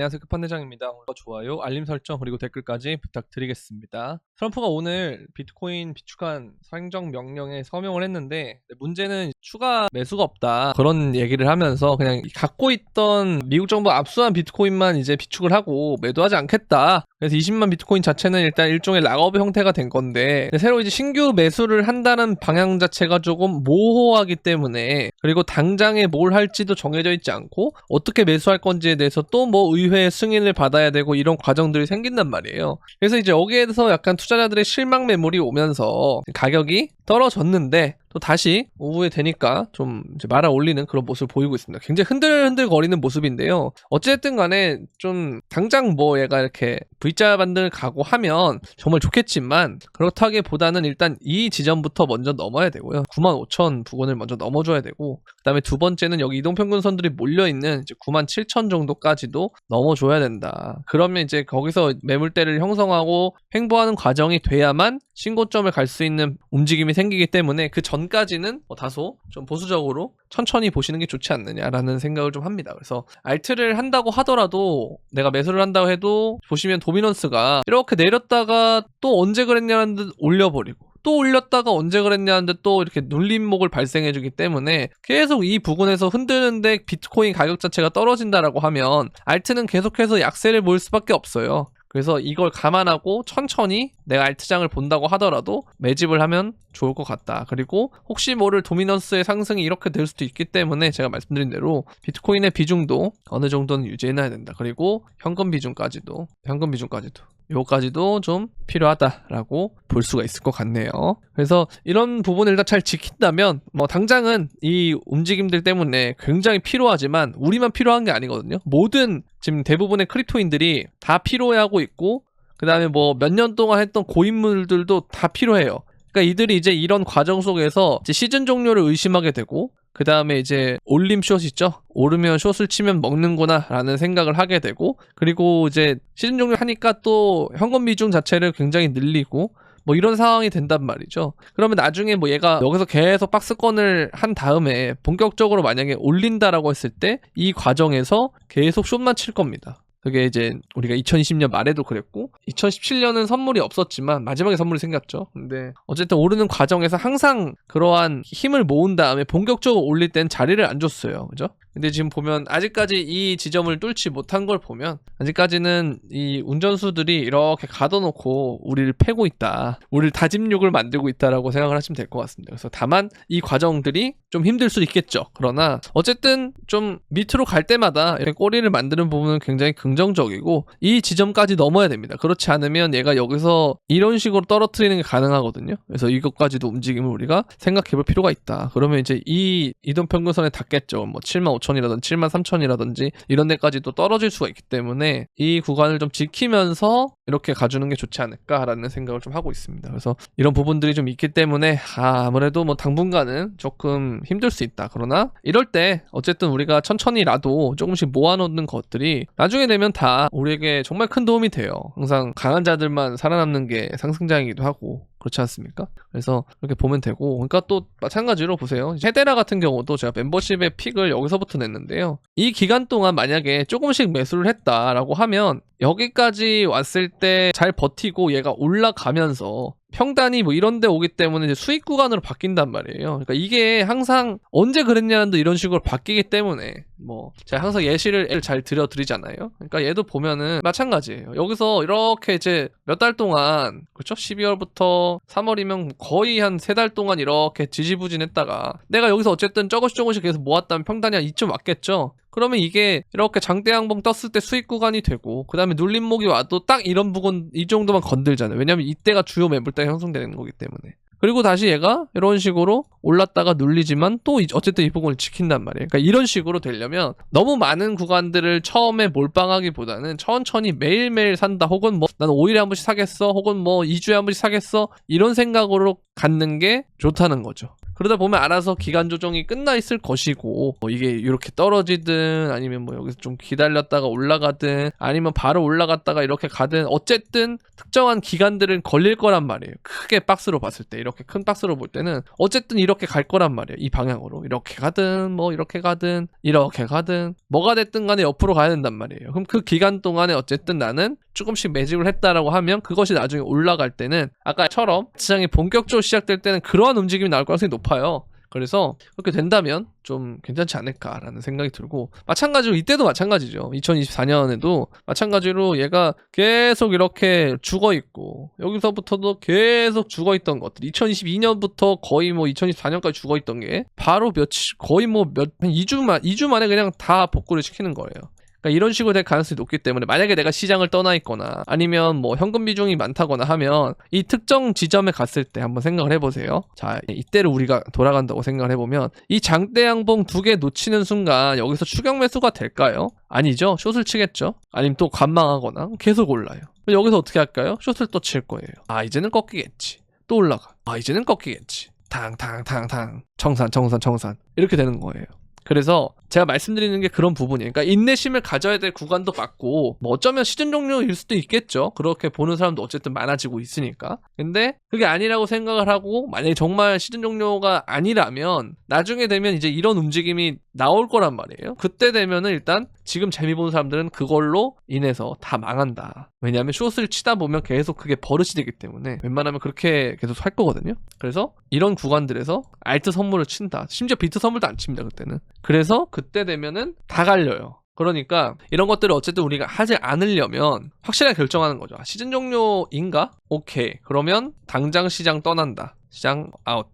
안녕하세요. 끝판대장입니다. 오늘도 좋아요, 알림 설정 그리고 댓글까지 부탁드리겠습니다. 트럼프가 오늘 비트코인 비축한 상정 명령에 서명을 했는데 문제는 추가 매수가 없다 그런 얘기를 하면서 그냥 갖고 있던 미국 정부 압수한 비트코인만 이제 비축을 하고 매도하지 않겠다. 그래서 20만 비트코인 자체는 일단 일종의 락업 형태가 된 건데 새로 이제 신규 매수를 한다는 방향 자체가 조금 모호하기 때문에 그리고 당장에 뭘 할지도 정해져 있지 않고 어떻게 매수할 건지에 대해서 또 뭐 의회 승인을 받아야 되고 이런 과정들이 생긴단 말이에요. 그래서 이제 여기에서 약간 투자자들의 실망 매물이 오면서 가격이 떨어졌는데 또 다시 오후에 되니까 좀 말아 올리는 그런 모습을 보이고 있습니다. 굉장히 흔들흔들 거리는 모습인데요. 어쨌든 간에 좀 당장 뭐 얘가 이렇게 V자 반등을 가고 하면 정말 좋겠지만 그렇다기보다는 일단 이 지점부터 먼저 넘어야 되고요. 9만 5천 부근을 먼저 넘어줘야 되고 그다음에 두 번째는 여기 이동평균선들이 몰려있는 이제 9만 7천 정도까지도 넘어줘야 된다. 그러면 이제 거기서 매물대를 형성하고 횡보하는 과정이 돼야만 신고점을 갈 수 있는 움직임이 생기기 때문에 그 전까지는 뭐 다소 좀 보수적으로 천천히 보시는 게 좋지 않느냐라는 생각을 좀 합니다. 그래서 알트를 한다고 하더라도 내가 매수를 한다고 해도 보시면 도미넌스가 이렇게 내렸다가 또 언제 그랬냐는 듯 올려버리고 또 올렸다가 언제 그랬냐는 데 또 이렇게 눌림목을 발생해주기 때문에 계속 이 부분에서 흔드는데 비트코인 가격 자체가 떨어진다라고 하면 알트는 계속해서 약세를 보일 수밖에 없어요. 그래서 이걸 감안하고 천천히 내가 알트장을 본다고 하더라도 매집을 하면 좋을 것 같다. 그리고 혹시 모를 도미넌스의 상승이 이렇게 될 수도 있기 때문에 제가 말씀드린 대로 비트코인의 비중도 어느 정도는 유지해놔야 된다. 그리고 현금 비중까지도 현금 비중까지도 요까지도 좀 필요하다라고 볼 수가 있을 것 같네요. 그래서 이런 부분을 일단 잘 지킨다면 뭐 당장은 이 움직임들 때문에 굉장히 필요하지만 우리만 필요한 게 아니거든요. 모든 지금 대부분의 크립토인들이 다 필요해하고 있고 그 다음에 뭐 몇 년 동안 했던 고인물들도 다 필요해요. 그러니까 이들이 이제 이런 과정 속에서 이제 시즌 종료를 의심하게 되고 그 다음에 이제 올림 숏 있죠? 오르면 숏을 치면 먹는구나 라는 생각을 하게 되고 그리고 이제 시즌 종료 하니까 또 현금 비중 자체를 굉장히 늘리고 뭐 이런 상황이 된단 말이죠. 그러면 나중에 뭐 얘가 여기서 계속 박스권을 한 다음에 본격적으로 만약에 올린다라고 했을 때 이 과정에서 계속 숏만 칠 겁니다. 그게 이제 우리가 2020년 말에도 그랬고 2017년은 선물이 없었지만 마지막에 선물이 생겼죠. 근데 어쨌든 오르는 과정에서 항상 그러한 힘을 모은 다음에 본격적으로 올릴 땐 자리를 안 줬어요. 그죠? 근데 지금 보면 아직까지 이 지점을 뚫지 못한 걸 보면 아직까지는 이 운전수들이 이렇게 가둬놓고 우리를 패고 있다. 우리를 다짐육을 만들고 있다라고 생각을 하시면 될 것 같습니다. 그래서 다만 이 과정들이 좀 힘들 수 있겠죠. 그러나 어쨌든 좀 밑으로 갈 때마다 꼬리를 만드는 부분은 굉장히 긍정적이고 이 지점까지 넘어야 됩니다. 그렇지 않으면 얘가 여기서 이런 식으로 떨어뜨리는 게 가능하거든요. 그래서 이것까지도 움직임을 우리가 생각해 볼 필요가 있다. 그러면 이제 이 이동 평균선에 닿겠죠. 뭐 7만 5천이라든지 7만 3천이라든지 이런 데까지 또 떨어질 수가 있기 때문에 이 구간을 좀 지키면서 이렇게 가주는 게 좋지 않을까라는 생각을 좀 하고 있습니다. 그래서 이런 부분들이 좀 있기 때문에 아, 아무래도 뭐 당분간은 조금 힘들 수 있다. 그러나 이럴 때 어쨌든 우리가 천천히라도 조금씩 모아놓는 것들이 나중에 되면 다 우리에게 정말 큰 도움이 돼요. 항상 강한 자들만 살아남는 게 상승장이기도 하고 그렇지 않습니까? 그래서 이렇게 보면 되고 그러니까 또 마찬가지로 보세요. 헤데라 같은 경우도 제가 멤버십의 픽을 여기서부터 냈는데요. 이 기간 동안 만약에 조금씩 매수를 했다라고 하면 여기까지 왔을 때 잘 버티고 얘가 올라가면서 평단이 뭐 이런 데 오기 때문에 수익 구간으로 바뀐단 말이에요. 그러니까 이게 항상 언제 그랬냐는 도 이런 식으로 바뀌기 때문에 뭐 제가 항상 예시를 잘 들여 드리잖아요. 그러니까 얘도 보면은 마찬가지예요. 여기서 이렇게 이제 몇 달 동안 그렇죠? 12월부터 3월이면 거의 한 세 달 동안 이렇게 지지부진했다가 내가 여기서 어쨌든 조금씩 조금씩 계속 모았다면 평단이 한 2점 왔겠죠. 그러면 이게 이렇게 장대 항봉 떴을 때 수익 구간이 되고 그 다음에 눌림목이 와도 딱 이런 부분 이 정도만 건들잖아요. 왜냐면 이때가 주요 매물대가 형성되는 거기 때문에. 그리고 다시 얘가 이런 식으로 올랐다가 눌리지만 또 어쨌든 이 부분을 지킨단 말이에요. 그러니까 이런 식으로 되려면 너무 많은 구간들을 처음에 몰빵하기보다는 천천히 매일매일 산다. 혹은 뭐 나는 5일에 한 번씩 사겠어. 혹은 뭐 2주에 한 번씩 사겠어. 이런 생각으로 갖는 게 좋다는 거죠. 그러다 보면 알아서 기간 조정이 끝나 있을 것이고 뭐 이게 이렇게 떨어지든 아니면 뭐 여기서 좀 기다렸다가 올라가든 아니면 바로 올라갔다가 이렇게 가든 어쨌든 특정한 기간들은 걸릴 거란 말이에요. 크게 박스로 봤을 때 이렇게 큰 박스로 볼 때는 어쨌든 이렇게 갈 거란 말이에요. 이 방향으로 이렇게 가든 뭐 이렇게 가든 이렇게 가든 뭐가 됐든 간에 옆으로 가야 된단 말이에요. 그럼 그 기간 동안에 어쨌든 나는 조금씩 매집을 했다라고 하면 그것이 나중에 올라갈 때는 아까처럼 시장이 본격적으로 시작될 때는 그러한 움직임이 나올 가능성이 높아요. 그래서 그렇게 된다면 좀 괜찮지 않을까라는 생각이 들고 마찬가지로 이때도 마찬가지죠. 2024년에도 마찬가지로 얘가 계속 이렇게 죽어 있고 여기서부터도 계속 죽어 있던 것들 2022년부터 거의 뭐 2024년까지 죽어 있던 게 바로 며칠 거의 뭐 몇 한 2주 만 2주 만에 그냥 다 복구를 시키는 거예요. 그러니까 이런 식으로 될 가능성이 높기 때문에 만약에 내가 시장을 떠나 있거나 아니면 뭐 현금 비중이 많다거나 하면 이 특정 지점에 갔을 때 한번 생각을 해보세요. 자, 이때를 우리가 돌아간다고 생각을 해보면 이 장대 양봉 두 개 놓치는 순간 여기서 추격 매수가 될까요? 아니죠. 숏을 치겠죠. 아니면 또 관망하거나 계속 올라요. 여기서 어떻게 할까요? 숏을 또 칠 거예요. 아, 이제는 꺾이겠지. 또 올라가. 아, 이제는 꺾이겠지. 탕탕탕탕 청산 청산 청산 이렇게 되는 거예요. 그래서 제가 말씀드리는 게 그런 부분이에요. 그러니까 인내심을 가져야 될 구간도 맞고, 뭐 어쩌면 시즌 종료일 수도 있겠죠. 그렇게 보는 사람도 어쨌든 많아지고 있으니까. 근데 그게 아니라고 생각을 하고, 만약에 정말 시즌 종료가 아니라면, 나중에 되면 이제 이런 움직임이 나올 거란 말이에요. 그때 되면은 일단 지금 재미 보는 사람들은 그걸로 인해서 다 망한다. 왜냐하면 숏을 치다 보면 계속 그게 버릇이 되기 때문에 웬만하면 그렇게 계속 살 거거든요. 그래서 이런 구간들에서 알트 선물을 친다. 심지어 비트 선물도 안 칩니다, 그때는. 그래서 그때 되면은 다 갈려요. 그러니까 이런 것들을 어쨌든 우리가 하지 않으려면 확실하게 결정하는 거죠. 아, 시즌 종료인가? 오케이. 그러면 당장 시장 떠난다. 시장 아웃.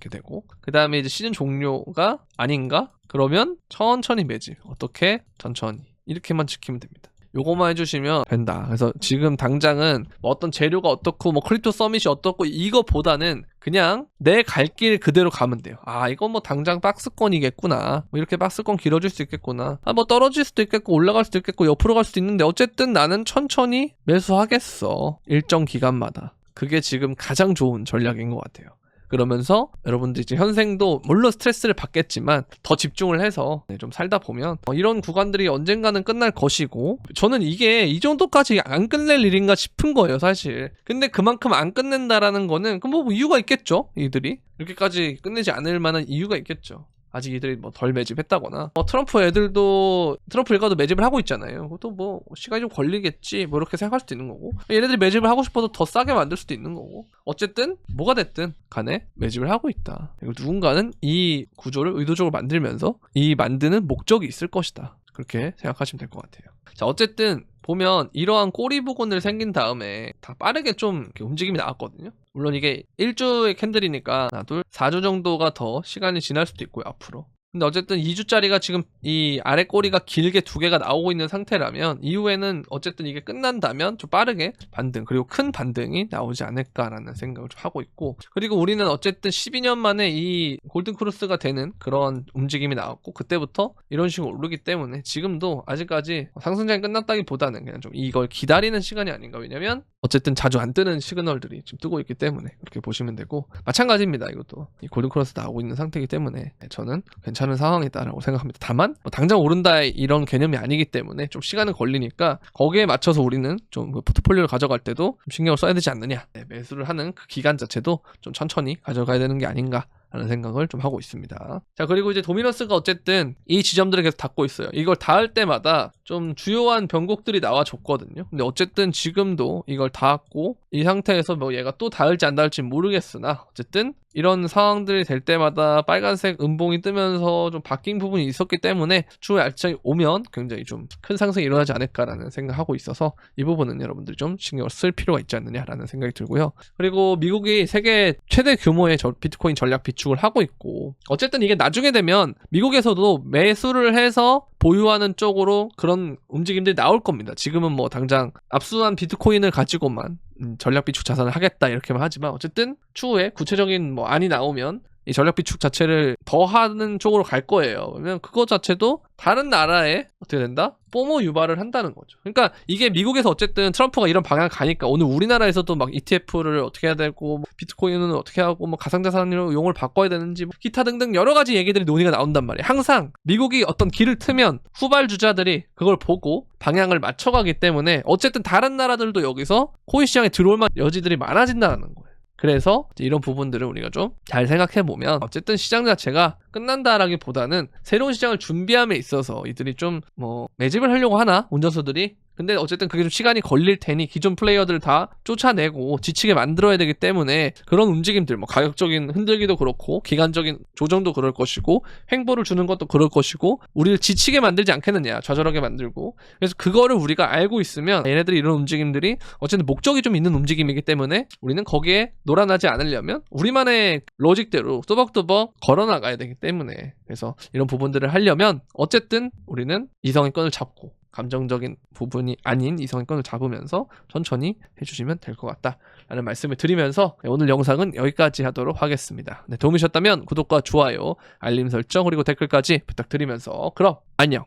이렇게 되고 그 다음에 이제 시즌 종료가 아닌가? 그러면 천천히 매집. 어떻게? 천천히. 이렇게만 지키면 됩니다. 요거만 해주시면 된다. 그래서 지금 당장은 뭐 어떤 재료가 어떻고 뭐 크립토 서밋이 어떻고 이거보다는 그냥 내 갈 길 그대로 가면 돼요. 아 이건 뭐 당장 박스권이겠구나. 뭐 이렇게 박스권 길어질 수 있겠구나. 아 뭐 떨어질 수도 있겠고 올라갈 수도 있겠고 옆으로 갈 수도 있는데 어쨌든 나는 천천히 매수하겠어. 일정 기간마다. 그게 지금 가장 좋은 전략인 것 같아요. 그러면서 여러분들 이제 현생도 물론 스트레스를 받겠지만 더 집중을 해서 네, 좀 살다 보면 어, 이런 구간들이 언젠가는 끝날 것이고 저는 이게 이 정도까지 안 끝낼 일인가 싶은 거예요 사실. 근데 그만큼 안 끝낸다라는 거는 그뭐 이유가 있겠죠 이들이? 이렇게까지 끝내지 않을 만한 이유가 있겠죠 아직 이들이 뭐 덜 매집했다거나. 어, 트럼프 애들도 트럼프 일가도 매집을 하고 있잖아요. 그것도 뭐 시간이 좀 걸리겠지. 뭐 이렇게 생각할 수도 있는 거고. 얘네들이 매집을 하고 싶어도 더 싸게 만들 수도 있는 거고. 어쨌든 뭐가 됐든 간에 매집을 하고 있다. 그리고 누군가는 이 구조를 의도적으로 만들면서 이 만드는 목적이 있을 것이다 그렇게 생각하시면 될 것 같아요 자 어쨌든 보면 이러한 꼬리 부분을 생긴 다음에 다 빠르게 좀 움직임이 나왔거든요. 물론 이게 1주의 캔들이니까 하나, 둘, 4주 정도가 더 시간이 지날 수도 있고요, 앞으로. 근데 어쨌든 2주짜리가 지금 이 아래 꼬리가 길게 두 개가 나오고 있는 상태라면 이후에는 어쨌든 이게 끝난다면 좀 빠르게 반등 그리고 큰 반등이 나오지 않을까라는 생각을 좀 하고 있고 그리고 우리는 어쨌든 12년 만에 이 골든 크로스가 되는 그런 움직임이 나왔고 그때부터 이런 식으로 오르기 때문에 지금도 아직까지 상승장이 끝났다기보다는 그냥 좀 이걸 기다리는 시간이 아닌가. 왜냐면 어쨌든 자주 안 뜨는 시그널들이 지금 뜨고 있기 때문에 그렇게 보시면 되고 마찬가지입니다. 이것도 이 골든 크로스 나오고 있는 상태이기 때문에 저는 괜찮 은 상황이다라고 생각합니다. 다만 뭐 당장 오른다 이런 개념이 아니기 때문에 좀 시간은 걸리니까 거기에 맞춰서 우리는 좀 그 포트폴리오를 가져갈 때도 좀 신경을 써야 되지 않느냐. 네, 매수를 하는 그 기간 자체도 좀 천천히 가져가야 되는 게 아닌가 라는 생각을 좀 하고 있습니다. 자, 그리고 이제 도미너스가 어쨌든 이 지점들을 계속 닫고 있어요. 이걸 닿을 때마다 좀 주요한 변곡들이 나와줬거든요. 근데 어쨌든 지금도 이걸 닿았고 이 상태에서 뭐 얘가 또 닿을지 안 닿을지 모르겠으나 어쨌든 이런 상황들이 될 때마다 빨간색 음봉이 뜨면서 좀 바뀐 부분이 있었기 때문에 추후에 알차게 오면 굉장히 좀 큰 상승이 일어나지 않을까라는 생각하고 있어서 이 부분은 여러분들이 좀 신경을 쓸 필요가 있지 않느냐라는 생각이 들고요. 그리고 미국이 세계 최대 규모의 저 비트코인 전략 비축 을 하고 있고 어쨌든 이게 나중에 되면 미국에서도 매수를 해서 보유하는 쪽으로 그런 움직임들이 나올 겁니다. 지금은 뭐 당장 압수한 비트코인을 가지고만 음, 전략 비축 자산을 하겠다 이렇게만 하지만 어쨌든 추후에 구체적인 뭐 안이 나오면 이 전략 비축 자체를 더 하는 쪽으로 갈 거예요. 왜냐면 그거 자체도 다른 나라에 어떻게 된다? 포모 유발을 한다는 거죠. 그러니까 이게 미국에서 어쨌든 트럼프가 이런 방향을 가니까 오늘 우리나라에서도 막 ETF를 어떻게 해야 되고 뭐 비트코인은 어떻게 하고 뭐 가상자산으로 용어를 바꿔야 되는지 뭐 기타 등등 여러 가지 얘기들이 논의가 나온단 말이에요. 항상 미국이 어떤 길을 트면 후발 주자들이 그걸 보고 방향을 맞춰가기 때문에 어쨌든 다른 나라들도 여기서 코인 시장에 들어올 만한 여지들이 많아진다는 거예요. 그래서 이런 부분들을 우리가 좀 잘 생각해 보면 어쨌든 시장 자체가 끝난다라기보다는 새로운 시장을 준비함에 있어서 이들이 좀 뭐 매집을 하려고 하나? 운전수들이 근데 어쨌든 그게 좀 시간이 걸릴 테니 기존 플레이어들을 다 쫓아내고 지치게 만들어야 되기 때문에 그런 움직임들 뭐 가격적인 흔들기도 그렇고 기간적인 조정도 그럴 것이고 횡보를 주는 것도 그럴 것이고 우리를 지치게 만들지 않겠느냐 좌절하게 만들고. 그래서 그거를 우리가 알고 있으면 얘네들이 이런 움직임들이 어쨌든 목적이 좀 있는 움직임이기 때문에 우리는 거기에 놀아나지 않으려면 우리만의 로직대로 또박또박 걸어나가야 되기 때문에. 그래서 이런 부분들을 하려면 어쨌든 우리는 이성의 끈을 잡고 감정적인 부분이 아닌 이성의 끈을 잡으면서 천천히 해주시면 될 것 같다라는 말씀을 드리면서 오늘 영상은 여기까지 하도록 하겠습니다. 네, 도움이 되셨다면 구독과 좋아요, 알림 설정 그리고 댓글까지 부탁드리면서 그럼 안녕.